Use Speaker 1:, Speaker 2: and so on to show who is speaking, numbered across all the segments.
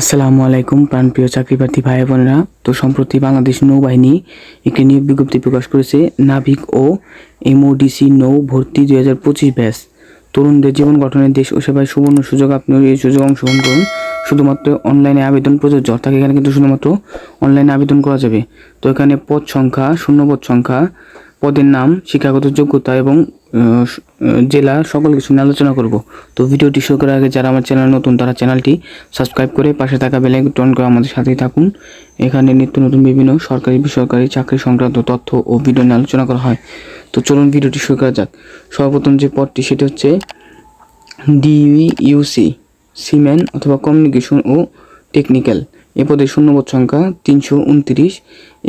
Speaker 1: আসসালামু আলাইকুম, প্রাণপ্রিয় চাকরিপ্রার্থী ভাই বোনেরা। তো সম্প্রতি বাংলাদেশ নৌবাহিনী একটি নিয়োগ বিজ্ঞপ্তি প্রকাশ করেছে নাবিক ও এমওডিসি নৌ ভর্তি দুই হাজার পঁচিশ ব্যাস তরুণদের জীবন গঠনের দেশ ও সেবায় সুবর্ণ সুযোগ আপনিও এই সুযোগ অংশগ্রহণ করুন। শুধুমাত্র অনলাইনে আবেদন প্রযোজ্য, অর্থাৎ এখানে কিন্তু শুধুমাত্র অনলাইনে আবেদন করা যাবে। তো এখানে পদ সংখ্যা, শূন্য পদ সংখ্যা, পদের নাম, শিক্ষাগত যোগ্যতা এবং জেলা সকল কিছু নিয়ে আলোচনা করব। তো ভিডিওটি শুরু করার আগে যারা আমার চ্যানেল নতুন, তারা চ্যানেলটি সাবস্ক্রাইব করে পাশে থাকা বেল আইকন করে আমাদের সাথেই থাকুন। এখানে নিত্য নতুন বিভিন্ন সরকারি, বেসরকারি চাকরি সংক্রান্ত তথ্য ও ভিডিও নিয়ে আলোচনা করা হয়। তো চলুন ভিডিওটি শুরু করা যাক। সর্বপ্রথম যে পদটি, সেটি হচ্ছে ডিইউসি সিমেন অথবা কমিউনিকেশন ও টেকনিক্যাল এ পদের শূন্যপদ সংখ্যা তিনশো উনত্রিশ।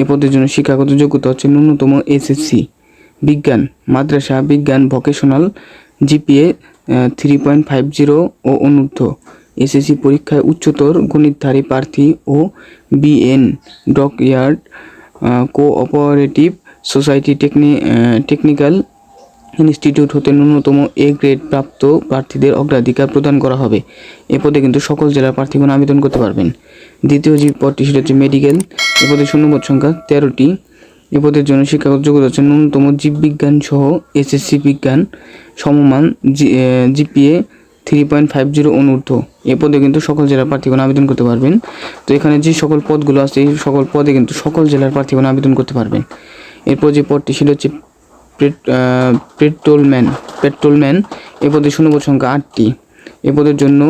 Speaker 1: এ পদের জন্য শিক্ষাগত যোগ্যতা হচ্ছে ন্যূনতম এসএসসি বিজ্ঞান, মাদ্রাসা, বিজ্ঞান vocational GPA three point five zero ও অনূর্ধ্ব এসএসসি পরীক্ষায় উচ্চতর গণিতধারী প্রার্থী ও BN dockyard cooperative society techni technical institute হতে ন্যূনতম এ গ্রেড প্রাপ্ত প্রার্থীদের অগ্রাধিকার প্রদান করা হবে। এ পদে কিন্তু সকল জেলার প্রার্থীগণ আবেদন করতে পারবেন। দ্বিতীয় যে পদটি সেটা হচ্ছে মেডিকেল এ পদে শূন্যপদ সংখ্যা তেরোটি। এ পদের জন্য শিক্ষাগত যোগ্যতা হচ্ছে ন্যূনতম জীববিজ্ঞান সহ এসএসসি বিজ্ঞান সমমান GPA three point five zero অনূর্ধ্ব। এ পদে কিন্তু সকল জেলার প্রার্থীগণ আবেদন করতে পারবেন। তো এখানে যে সকল পদগুলো আছে, এই সকল পদে কিন্তু সকল জেলার প্রার্থীগণ আবেদন করতে পারবেন। এরপর যে পদটি, সেটা হচ্ছে পেট্রোলম্যান পেট্রোলম্যান। এ পদের শূন্যপদ সংখ্যা আটটি। এ পদের জন্য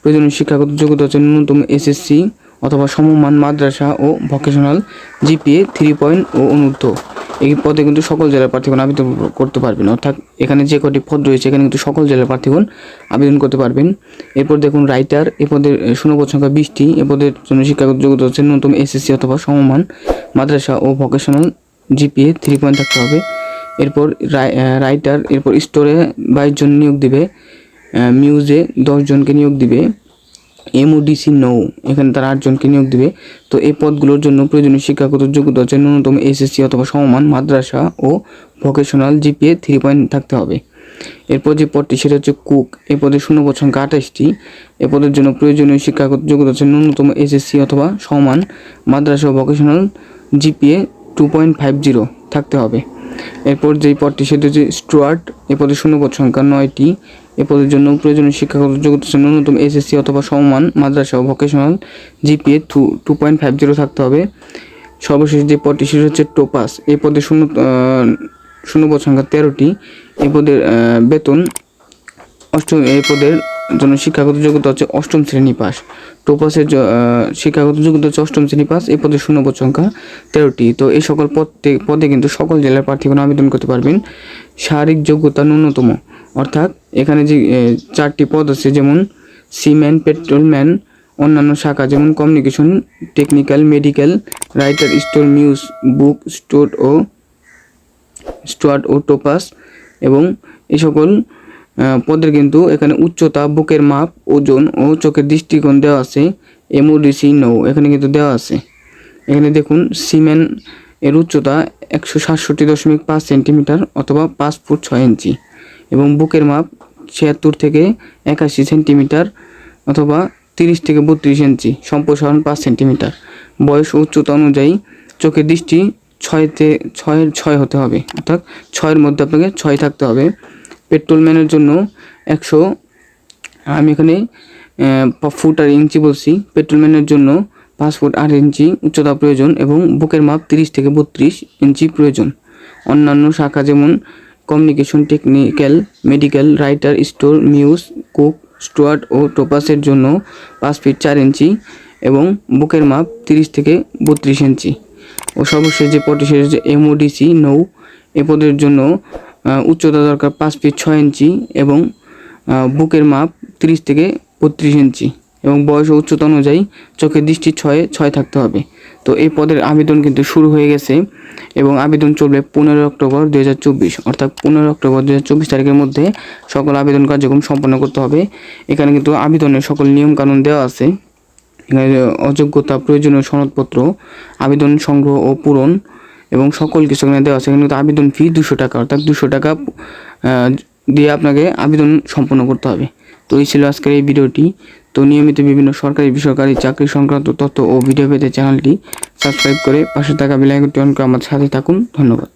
Speaker 1: প্রয়োজনীয় শিক্ষাগত যোগ্যতা হচ্ছে ন্যূনতম এসএসসি অথবা সমমান মাদ্রাসা ও ভোকেশনাল জিপিএ থ্রি পয়েন্ট ও অনূর্ধ্ব। এই পদে কিন্তু সকল জেলার প্রার্থীগণ আবেদন করতে পারবেন। অর্থাৎ এখানে যে কটি পদ রয়েছে, এখানে কিন্তু সকল জেলার প্রার্থীগণ আবেদন করতে পারবেন। এরপর দেখুন রাইটার এ পদের শূন্যপদ সংখ্যা বিশটি, এ পদের জন্য শিক্ষাগত যোগ্যতা হচ্ছে ন্যূনতম এসএসসি অথবা সমমান মাদ্রাসা ও ভোকেশনাল জিপিএ থ্রি পয়েন্ট থাকতে হবে। এরপর রাই- রাইটার এরপর স্টোরে বাইশ জন নিয়োগ দিবে মিউজে দশ জনকে নিয়োগ দিবে। এমওডিসি নৌ এখানে তারা আটজনকে নিয়োগ দিবে। তো এই পদগুলোর জন্য প্রয়োজনীয় শিক্ষাগত যোগ্যতা হচ্ছে ন্যূনতম এসএসসি অথবা সমমান মাদ্রাসা ও ভোকেশনাল জিপিএ থ্রি পয়েন্ট থাকতে হবে। এরপর যে পদটি, সেটা হচ্ছে কুক। এই পদের শূন্যপদ সংখ্যা আঠাশটি। এ পদের জন্য প্রয়োজনীয় শিক্ষাগত যোগ্যতা হচ্ছে ন্যূনতম এসএসসি অথবা সমান মাদ্রাসা ও vocational GPA two point five zero থাকতে হবে। এরপর যেই পদটি, সেটা হচ্ছে স্টুয়ার্ট। এ পদের শূন্যপদ সংখ্যা নয়টি। এ পদের জন্য প্রয়োজনীয় শিক্ষাগত যোগ্যতা ন্যূনতম এসএসসি অথবা সমমান মাদ্রাসা ও vocational GPA two two point five zero থাকতে হবে। সর্বশেষ যে পদটি সেটা হচ্ছে টোপাস এই পদের শূন্য আহ, শূন্যপদ সংখ্যা তেরোটি। এই পদের বেতন অষ্টম এই পদের জন্য শিক্ষাগত যোগ্যতা হচ্ছে অষ্টম শ্রেণি পাস। টোপাসের শিক্ষাগত যোগ্যতা হচ্ছে অষ্টম শ্রেণি পাস। এই পদের শূন্যপদ সংখ্যা তেরোটি। তো এই সকল পদে পদে কিন্তু সকল জেলার প্রার্থীগণ আবেদন করতে পারবেন। শারীরিক যোগ্যতা ন্যূনতম অর্থাৎ এখানে যে এ, চারটি পদ আছে যেমন সিম্যান পেট্রোলম্যান অন্যান্য শাখা যেমন communication technical medical writer store muse book store ও স্টুয়ার্ট ও টোপাস এবং এই সকল পদের কিন্তু এখানে উচ্চতা বুকের মাপ ওজন ও চোখের দৃষ্টিকোণ দেওয়া আছে এমওডিসি নৌ এখানে কিন্তু দেওয়া আছে। এখানে দেখুন সিমেন এর উচ্চতা একশো সাতষট্টি দশমিক পাঁচ সেন্টিমিটার অথবা পাঁচ ফুট ছয় ইঞ্চি। এবং বুকের মাপ ছিয়াত্তর থেকে একাশি সেন্টিমিটার অথবা তিরিশ থেকে বত্রিশ ইঞ্চি, সম্প্রসারণ পাঁচ সেন্টিমিটার। বয়স উচ্চতা অনুযায়ী চোখের দৃষ্টি ছয়তে ছয়ের ছয় হতে হবে, অর্থাৎ ছয়ের মধ্যে আপনাকে ছয় থাকতে হবে। পেট্রোলম্যানের জন্য একশো, আমি এখানে ফুট আর ইঞ্চি বলছি। পেট্রোলম্যানের জন্য পাঁচ ফুট আট ইঞ্চি উচ্চতা প্রয়োজন এবং বুকের মাপ তিরিশ থেকে বত্রিশ ইঞ্চি প্রয়োজন। অন্যান্য শাখা যেমন communication technical medical writer store muse cook steward ও টোপাসের জন্য পাঁচ ফিট চার ইঞ্চি এবং বুকের মাপ তিরিশ থেকে বত্রিশ ইঞ্চি। ও সর্বশেষ যে পদটি সেটা হচ্ছে এমওডিসি নৌ। এ পদের জন্য উচ্চতা দরকার পাঁচ ফিট ছয় ইঞ্চি এবং বুকের মাপ তিরিশ থেকে বত্রিশ ইঞ্চি এবং বয়স ও উচ্চতা অনুযায়ী চোখের দৃষ্টি ছয়ে, ছয় থাকতে হবে। তো এই পদের আবেদন কিন্তু শুরু হয়ে গেছে এবং আবেদন চলবে পনেরো অক্টোবর দু হাজার চব্বিশ, অর্থাৎ পনেরো অক্টোবর দু হাজার চব্বিশ তারিখের মধ্যে সকল আবেদন কার্যক্রম সম্পন্ন করতে হবে। এখানে কিন্তু আবেদনের সকল নিয়মকানুন দেওয়া আছে। এখানে অযোগ্যতা, প্রয়োজনীয় সনদপত্র, আবেদন সংগ্রহ ও পূরণ এবং সকল কিছু এখানে দেওয়া আছে। এখানে কিন্তু আবেদন ফি দুশো টাকা, অর্থাৎ দুশো টাকা দিয়ে আপনাকে আবেদন সম্পন্ন করতে হবে। তো এই ছিল আজকের এই ভিডিওটি। তো নিয়মিত বিভিন্ন সরকারি, বেসরকারি চাকরি সংক্রান্ত তথ্য ও ভিডিও পেতে চ্যানেলটি সাবস্ক্রাইব করে পাশে থাকা বেল আইকনটি অন করে আমার সাথে থাকুন। ধন্যবাদ।